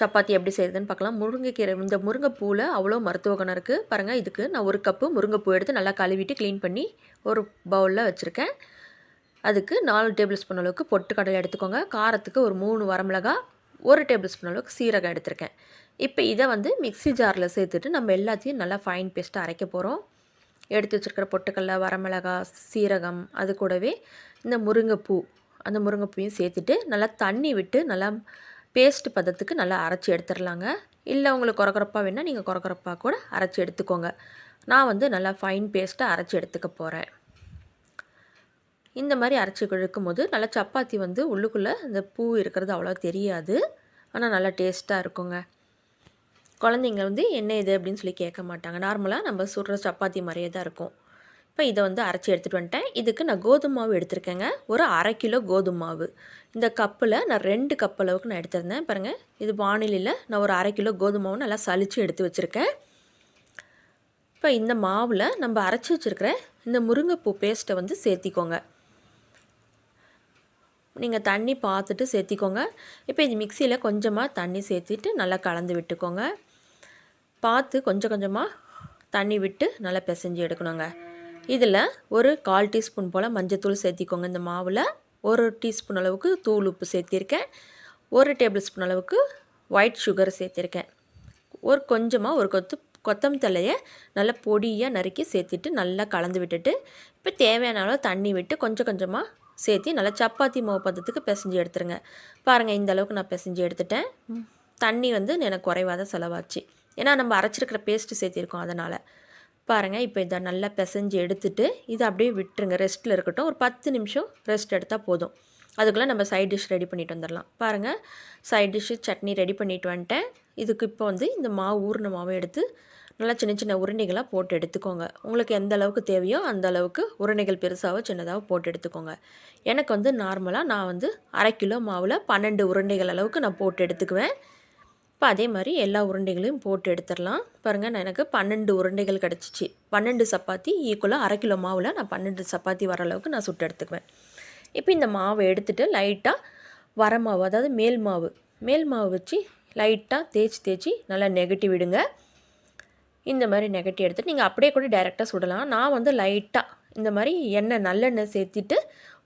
சப்பாத்தி எப்படி செய்யுதுன்னு பார்க்கலாம். முருங்கைக்கீரை இந்த முருங்கைப்பூவில் அவ்வளோ மருத்துவ குணம் இருக்குது பாருங்கள் இதுக்கு நான் ஒரு கப்பு முருங்கைப்பூ எடுத்து நல்லா கழுவிட்டு க்ளீன் பண்ணி ஒரு பவுலில் வச்சுருக்கேன். அதுக்கு நாலு டேபிள் ஸ்பூன் அளவுக்கு பொட்டுக்கடலை எடுத்துக்கோங்க. காரத்துக்கு ஒரு மூணு வரமிளகா ஒரு டேபிள் ஸ்பூன் அளவுக்கு சீரகம் எடுத்திருக்கேன். இப்போ இதை வந்து மிக்ஸி ஜாரில் சேர்த்துட்டு நம்ம எல்லாத்தையும் நல்லா ஃபைன் பேஸ்ட்டாக அரைக்க போகிறோம் எடுத்து வச்சுருக்கிற பொட்டுக்கடலை வரமிளகா சீரகம் அது கூடவே இந்த முருங்கைப்பூ அந்த முருங்கைப்பூவையும் சேர்த்துட்டு நல்லா தண்ணி விட்டு நல்லா பேஸ்ட் பதத்துக்கு நல்லா அரைச்சி எடுத்துடலாங்க. இல்லை உங்களுக்கு குறக்குறப்பாக வேணால் நீங்கள் குறக்குறப்பாக கூட அரைச்சி எடுத்துக்கோங்க. நான் வந்து நல்லா ஃபைன் பேஸ்ட்டாக அரைச்சி எடுத்துக்க போகிறேன் இந்த மாதிரி அரைச்சி இழுக்கும் போது நல்லா சப்பாத்தி வந்து உள்ளுக்குள்ளே இந்த பூ இருக்கிறது அவ்வளோ தெரியாது. ஆனால் நல்லா டேஸ்ட்டாக இருக்குங்க. குழந்தைங்க வந்து என்ன இது அப்படின்னு சொல்லி கேட்க மாட்டாங்க. நார்மலாக நம்ம சுடுற சப்பாத்தி மாதிரியே தான் இருக்கும். இப்போ இதை வந்து அரைச்சி எடுத்துகிட்டு வந்துட்டேன். இதுக்கு நான் கோதுமை மாவு எடுத்திருக்கேங்க. ஒரு அரை கிலோ கோதுமை மாவு. இந்த கப்பில் நான் ரெண்டு கப் அளவுக்கு நான் எடுத்திருந்தேன். பாருங்கள் இது வானிலையில் நான் ஒரு அரை கிலோ கோதுமை மாவு நல்லா சளிச்சு எடுத்து வச்சுருக்கேன். இப்போ இந்த மாவில் நம்ம அரைச்சி வச்சுருக்கிற இந்த முருங்கைப்பூ பேஸ்ட்டை வந்து சேர்த்திக்கோங்க. நீங்கள் தண்ணி பார்த்துட்டு சேர்த்திக்கோங்க. இப்போ இது மிக்சியில் கொஞ்சமாக தண்ணி சேர்த்திட்டு நல்லா கலந்து விட்டுக்கோங்க. பார்த்து கொஞ்சம் கொஞ்சமாக தண்ணி விட்டு நல்லா பிசைஞ்சு எடுக்கணுங்க. இதில் ஒரு கால் டீஸ்பூன் போல் மஞ்சத்தூள் சேர்த்திக்கோங்க. இந்த மாவில் ஒரு டீஸ்பூன் அளவுக்கு தூள் உப்பு சேர்த்திருக்கேன். ஒரு டேபிள் ஸ்பூன் அளவுக்கு ஒயிட் சுகர் சேர்த்திருக்கேன். ஒரு கொஞ்சமாக ஒரு கொத்து கொத்தம் தலையை நல்லா பொடியாக நறுக்கி சேர்த்துட்டு நல்லா கலந்து விட்டுட்டு இப்போ தேவையான அளவு தண்ணி விட்டு கொஞ்சம் கொஞ்சமாக சேர்த்து நல்லா சப்பாத்தி மாவு பதத்துக்கு பிசைஞ்சு எடுத்துருங்க. பாருங்கள் இந்த அளவுக்கு நான் பிசைஞ்சு எடுத்துட்டேன். தண்ணி வந்து எனக்கு குறைவாக தான் செலவாச்சு. ஏன்னா நம்ம அரைச்சிருக்கிற பேஸ்ட்டு சேர்த்திருக்கோம் அதனால். பாருங்கள் இப்போ இதை நல்லா பிசைஞ்சு எடுத்துட்டு இதை அப்படியே விட்டுருங்க. ரெஸ்ட்டில் இருக்கட்டும். ஒரு பத்து நிமிஷம் ரெஸ்ட் எடுத்தால் போதும். அதுக்குள்ளே நம்ம சைட் டிஷ் ரெடி பண்ணிட்டு வந்துடலாம். பாருங்கள் சைட் டிஷ்ஷு சட்னி ரெடி பண்ணிட்டு வந்துட்டேன். இதுக்கு இப்போ வந்து இந்த மாவு ஊறின மாவை எடுத்து நல்லா சின்ன சின்ன உருண்டைகளாக போட்டு எடுத்துக்கோங்க. உங்களுக்கு எந்த அளவுக்கு தேவையோ அந்த அளவுக்கு உருண்டைகள் பெருசாகவோ சின்னதாக போட்டு எடுத்துக்கோங்க. எனக்கு வந்து நார்மலாக நான் வந்து அரை கிலோ மாவில் பன்னெண்டு உருண்டைகள் அளவுக்கு நான் போட்டு எடுத்துக்குவேன். இப்போ அதே மாதிரி எல்லா உருண்டைகளையும் போட்டு எடுத்துடலாம். பாருங்கள் நான் எனக்கு பன்னெண்டு உருண்டைகள் கிடச்சிச்சு. பன்னெண்டு சப்பாத்தி ஈக்குவலாக அரை கிலோ மாவில் நான் பன்னெண்டு சப்பாத்தி வர அளவுக்கு நான் சுட்டு எடுத்துக்குவேன். இப்போ இந்த மாவை எடுத்துகிட்டு லைட்டாக வர மாவு அதாவது மேல் மாவு மேல் மாவு வச்சு லைட்டாக தேய்ச்சி தேய்ச்சி நல்லா நெகட்டி விடுங்க. இந்த மாதிரி நெகட்டி எடுத்துகிட்டு நீங்கள் அப்படியே கூட டைரெக்டாக சுடலாம். நான் வந்து லைட்டாக இந்த மாதிரி எண்ணெய் நல்லெண்ணெய் சேர்த்திட்டு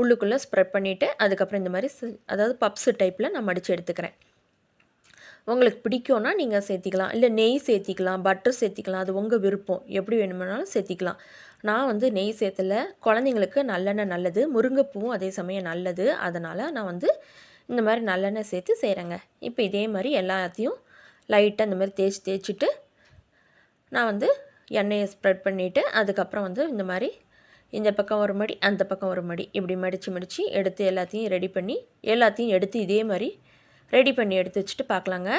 உள்ளுக்குள்ளே ஸ்ப்ரெட் பண்ணிவிட்டு அதுக்கப்புறம் இந்த மாதிரி அதாவது பப்ஸு டைப்பில் நான் மடித்து எடுத்துக்கிறேன். உங்களுக்கு பிடிக்கும்னா நீங்கள் சேர்த்திக்கலாம். இல்லை நெய் சேர்த்திக்கலாம் பட்டர் சேர்த்திக்கலாம். அது உங்கள் விருப்பம். எப்படி வேணுமானாலும் சேர்த்திக்கலாம். நான் வந்து நெய் சேர்த்தல. குழந்தைங்களுக்கு நல்லெண்ணெய் நல்லது. முருங்கைப்பூவும் அதே சமயம் நல்லது. அதனால் நான் வந்து இந்த மாதிரி நல்லெண்ணெய் சேர்த்து செய்கிறேங்க இப்போ இதே மாதிரி எல்லாத்தையும் லைட்டாக இந்த மாதிரி தேய்ச்சி தேய்ச்சிட்டு நான் வந்து எண்ணெயை ஸ்ப்ரெட் பண்ணிவிட்டு அதுக்கப்புறம் வந்து இந்த மாதிரி இந்த பக்கம் ஒரு மடி அந்த பக்கம் ஒரு மடி இப்படி மடித்து மடித்து எடுத்து எல்லாத்தையும் ரெடி பண்ணி எல்லாத்தையும் எடுத்து இதே மாதிரி ரெடி பண்ணி எடுத்து வச்சுட்டு பார்க்கலாங்க.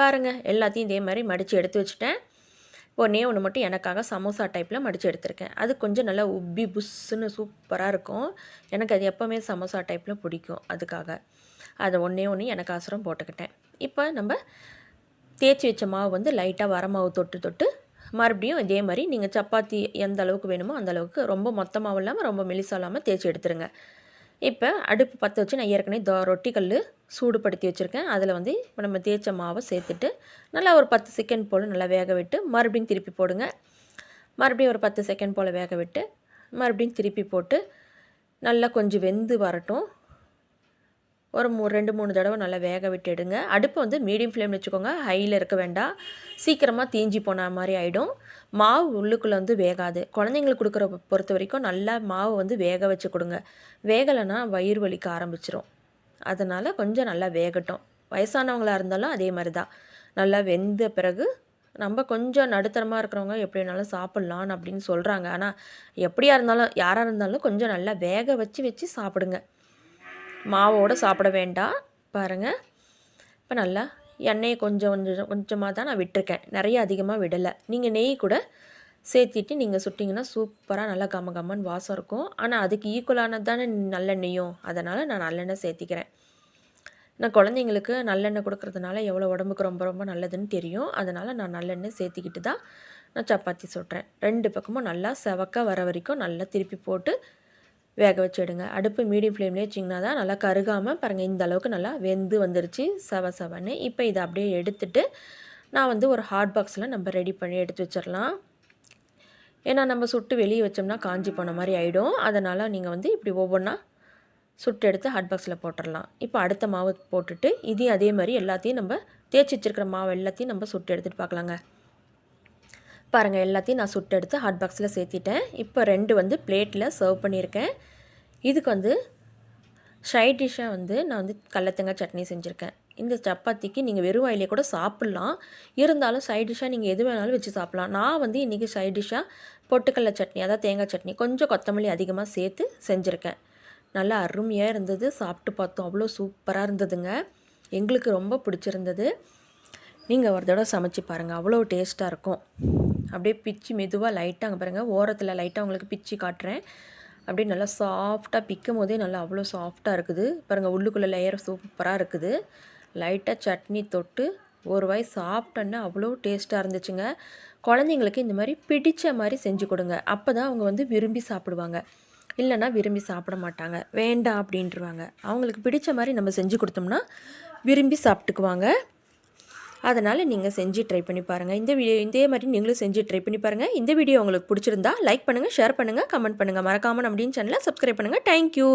பாருங்கள் எல்லாத்தையும் இதே மாதிரி மடித்து எடுத்து வச்சுட்டேன். ஒன்றே ஒன்று மட்டும் எனக்காக சமோசா டைப்பில் மடித்து எடுத்திருக்கேன். அது கொஞ்சம் நல்லா உப்பி புஷ்ஷுன்னு சூப்பராக இருக்கும். எனக்கு அது எப்போவுமே சமோசா டைப்பில் பிடிக்கும் அதுக்காக. அதை ஒன்றே ஒன்று எனக்கு அவசரம் போட்டுக்கிட்டேன். இப்போ நம்ம தேய்ச்சி வச்ச மாவு வந்து லைட்டாக வர மாவு தொட்டு தொட்டு மறுபடியும் இதே மாதிரி நீங்கள் சப்பாத்தி எந்த அளவுக்கு வேணுமோ அந்த அளவுக்கு ரொம்ப மொத்தமாகவும் இல்லாமல் ரொம்ப மெலிசாக இல்லாமல் தேய்ச்சி எடுத்துருங்க. இப்போ அடுப்பு பற்ற வச்சு நான் ஏற்கனவே தோ ரொட்டி கல் சூடுபடுத்தி வச்சுருக்கேன். அதில் வந்து இப்போ நம்ம தேய்ச்ச மாவை சேர்த்துட்டு நல்லா ஒரு பத்து செகண்ட் போல் நல்லா வேக விட்டு மறுபடியும் திருப்பி போடுங்க. மறுபடியும் ஒரு பத்து செகண்ட் போல் வேக விட்டு மறுபடியும் திருப்பி போட்டு நல்லா கொஞ்சம் வெந்து வரட்டும். ஒரு மூ ரெண்டு மூணு தடவை நல்லா வேக விட்டு எடுங்க. அடுப்பு வந்து மீடியம் ஃப்ளேம் வச்சுக்கோங்க. ஹையில் இருக்க வேண்டாம். சீக்கிரமாக தீஞ்சி போன மாதிரி ஆகிடும் மாவு உள்ளுக்குள்ளே வந்து வேகாது. குழந்தைங்களுக்கு கொடுக்குற பொறுத்த வரைக்கும் நல்லா மாவு வந்து வேக வச்சு கொடுங்க. வேகலைன்னா வயிறு வலிக்க ஆரம்பிச்சிரும். அதனால் கொஞ்சம் நல்லா வேகட்டும். வயசானவங்களாக இருந்தாலும் அதே மாதிரி தான். நல்லா வெந்த பிறகு நம்ம கொஞ்சம் நடுத்தரமாக இருக்கிறவங்க எப்படி வேணாலும் சாப்பிட்லான்னு அப்படின்னு சொல்கிறாங்க ஆனால் எப்படியா இருந்தாலும் யாராக இருந்தாலும் கொஞ்சம் நல்லா வேக வச்சு வச்சு சாப்பிடுங்க. மாவோடு சாப்பிட வேண்டாம் பாருங்கள் இப்போ நல்லா எண்ணெயை கொஞ்சம் கொஞ்சம் கொஞ்சமாக தான் நான் விட்டிருக்கேன். நிறைய அதிகமாக விடலை. நீங்கள் நெய் கூட சேர்த்திட்டு நீங்கள் சுட்டிங்கன்னா சூப்பராக நல்லா கம கம்மன் வாசம் இருக்கும். ஆனால் அதுக்கு ஈக்குவலானது தானே நல்லெண்ணெயும். அதனால் நான் நல்லெண்ணெய் சேர்த்திக்கிறேன். நான் குழந்தைங்களுக்கு நல்லெண்ணெய் கொடுக்கறதுனால எவ்வளோ உடம்புக்கு ரொம்ப ரொம்ப நல்லதுன்னு தெரியும். அதனால் நான் நல்லெண்ணெய் சேர்த்திக்கிட்டு தான் நான் சப்பாத்தி சுட்டுறேன். ரெண்டு பக்கமும் நல்லா செவக்க வர வரைக்கும் நல்லா திருப்பி போட்டு வேக வச்சு எடுங்க அடுப்பு மீடியம் ஃப்ளேம்லேயே வச்சிங்கன்னா தான் நல்லா கருகாமல் பாருங்கள் இந்த அளவுக்கு நல்லா வெந்து வந்துருச்சு சவ சவன்னு. இப்போ இதை அப்படியே எடுத்துட்டு நான் வந்து ஒரு ஹாட் பாக்ஸில் நம்ம ரெடி பண்ணி எடுத்து வச்சிடலாம். ஏன்னா நம்ம சுட்டு வெளியே வச்சோம்னா காஞ்சி போன மாதிரி ஆகிடும் அதனால் நீங்கள் வந்து இப்படி ஒவ்வொன்றா சுட்டு எடுத்து ஹாட் பாக்ஸில் போட்டுடலாம். இப்போ அடுத்த மாவு போட்டுட்டு இதையும் அதே மாதிரி எல்லாத்தையும் நம்ம தேய்ச்சி வச்சிருக்கிற மாவு எல்லாத்தையும் நம்ம சுட்டு எடுத்துகிட்டு பார்க்கலாங்க. பாருங்கள் எல்லாத்தையும் நான் சுட்டு எடுத்து ஹாட் பாக்ஸில் சேர்த்திட்டேன். இப்போ ரெண்டு வந்து பிளேட்டில் சர்வ் பண்ணியிருக்கேன். இதுக்கு வந்து சைட் டிஷ்ஷாக வந்து நான் வந்து கடலத்தங்காய் சட்னி செஞ்சுருக்கேன். இந்த சப்பாத்திக்கு நீங்கள் வெறும் வாயிலே கூட சாப்பிட்லாம். இருந்தாலும் சைட் டிஷ்ஷாக நீங்கள் எது வேணாலும் வச்சு சாப்பிட்லாம். நான் வந்து இன்றைக்கி சைட் டிஷ்ஷாக பொட்டுக்கடல சட்னி அதாவது தேங்காய் சட்னி கொஞ்சம் கொத்தமல்லி அதிகமாக சேர்த்து செஞ்சுருக்கேன். நல்லா அருமையாக இருந்தது. சாப்பிட்டு பார்த்தோம். அவ்வளோ சூப்பராக இருந்ததுங்க. எங்களுக்கு ரொம்ப பிடிச்சிருந்தது. நீங்கள் ஒரு தடவை சமைச்சு பாருங்கள் அவ்வளோ டேஸ்ட்டாக இருக்கும். அப்படியே பிச்சு மெதுவாக லைட்டாக அங்கே பாருங்கள் ஓரத்தில் லைட்டாக உங்களுக்கு பிச்சு காட்டுறேன். அப்படியே நல்லா சாஃப்டாக பிக்கும் போதே நல்லா அவ்வளோ சாஃப்டாக இருக்குது. பாருங்கள் உள்ளுக்குள்ளே லேயர் சூப்பராக இருக்குது. லைட்டாக சட்னி தொட்டு ஒரு வாய் சாப்பிட்டோன்னா அவ்வளோ டேஸ்ட்டாக இருந்துச்சுங்க. குழந்தைங்களுக்கு இந்த மாதிரி பிடித்த மாதிரி செஞ்சு கொடுங்க. அப்போ தான் அவங்க வந்து விரும்பி சாப்பிடுவாங்க. இல்லைன்னா விரும்பி சாப்பிட மாட்டாங்க. வேண்டாம் அப்படின்ட்டுருவாங்க அவங்களுக்கு பிடித்த மாதிரி நம்ம செஞ்சு கொடுத்தோம்னா விரும்பி சாப்பிட்டுக்குவாங்க. அதனால் நீங்கள் செஞ்சு ட்ரை பண்ணி பாருங்கள் இந்த வீடியோ இதே மாதிரி நீங்களும் செஞ்சு ட்ரை பண்ணி பாருங்கள் இந்த வீடியோ உங்களுக்கு பிடிச்சிருந்தா லைக் பண்ணுங்கள் ஷேர் பண்ணுங்கள் கமெண்ட் பண்ணுங்கள் மறக்காமல் அப்படின்னு சேனலை சப்ஸ்கிரைப் பண்ணுங்கள் தேங்க்யூ